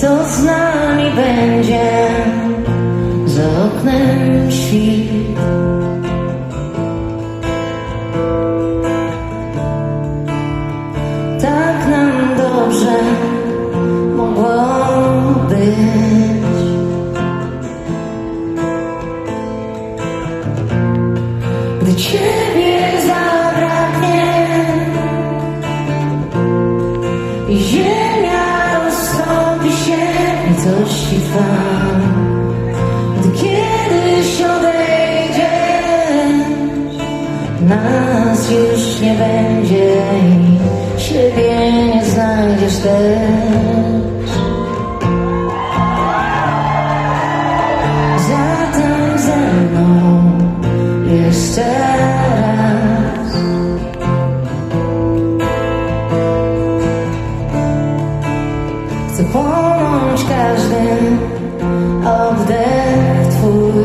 Co z nami będzie za oknem świt? Tak nam dobrze mogło być. Gdy Ciebie zabraknie i ziemia rozstąpi się i coś ci trwa. Gdy kiedyś odejdziesz, nas już nie będzie i siebie nie znajdziesz też. Zatem ze mną jeszcze połączyć każdy oddech Twój.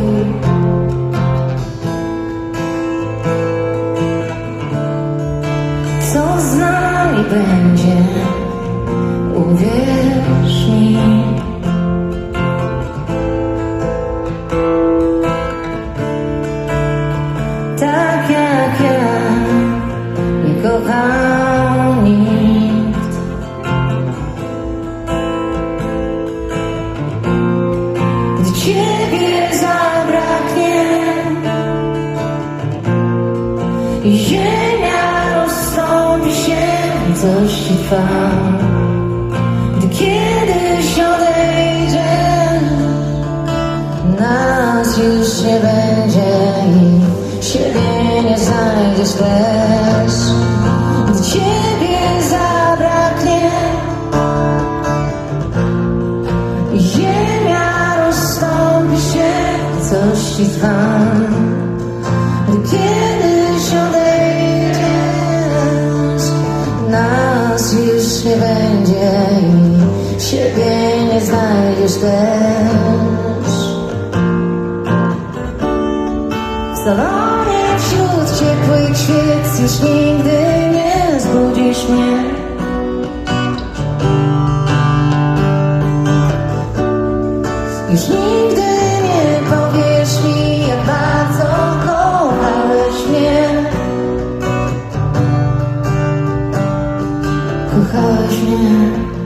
Co z nami będzie? Uwierz mi. Coś ci trwa. Gdy kiedyś odejdziesz, nas już nie będzie i siebie nie znajdziesz też. Gdy Ciebie zabraknie, ziemia rozstąpi się, coś ci trwa. Będzie i siebie nie znajdziesz też. W salonie wśród ciepłych świec już nigdy nie zbudzisz mnie. Już nigdy Kochałeś mnie.